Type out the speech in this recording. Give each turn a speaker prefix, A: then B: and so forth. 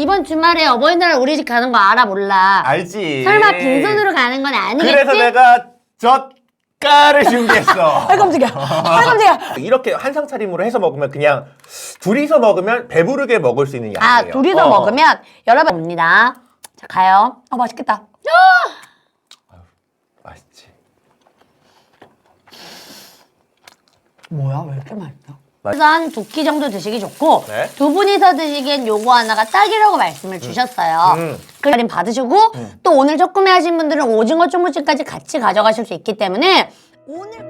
A: 이번 주말에 어버이날 우리 집 가는 거 알아 몰라.
B: 알지.
A: 설마 빈손으로 가는 건 아니겠지?
B: 그래서 내가 젓갈을 준비했어.
C: 아 깜짝이야. 아 깜짝이야.
B: 이렇게 한상 차림으로 해서 먹으면 그냥 둘이서 먹으면 배부르게 먹을 수 있는
A: 아
B: 양이에요.
A: 둘이서
B: 어.
A: 먹으면 여러분 옵니다. 자 가요.
C: 아 맛있겠다.
B: 맛있지.
C: 뭐야 왜 이렇게 맛있어?
A: 그래서 한 두 끼 정도 드시기 좋고
B: 네.
A: 두 분이서 드시기엔 요거 하나가 딱이라고 말씀을 주셨어요.
B: 음.
A: 그 할인 받으시고 또 오늘 첫 구매하신 분들은 오징어 초무침까지 같이 가져가실 수 있기 때문에 오늘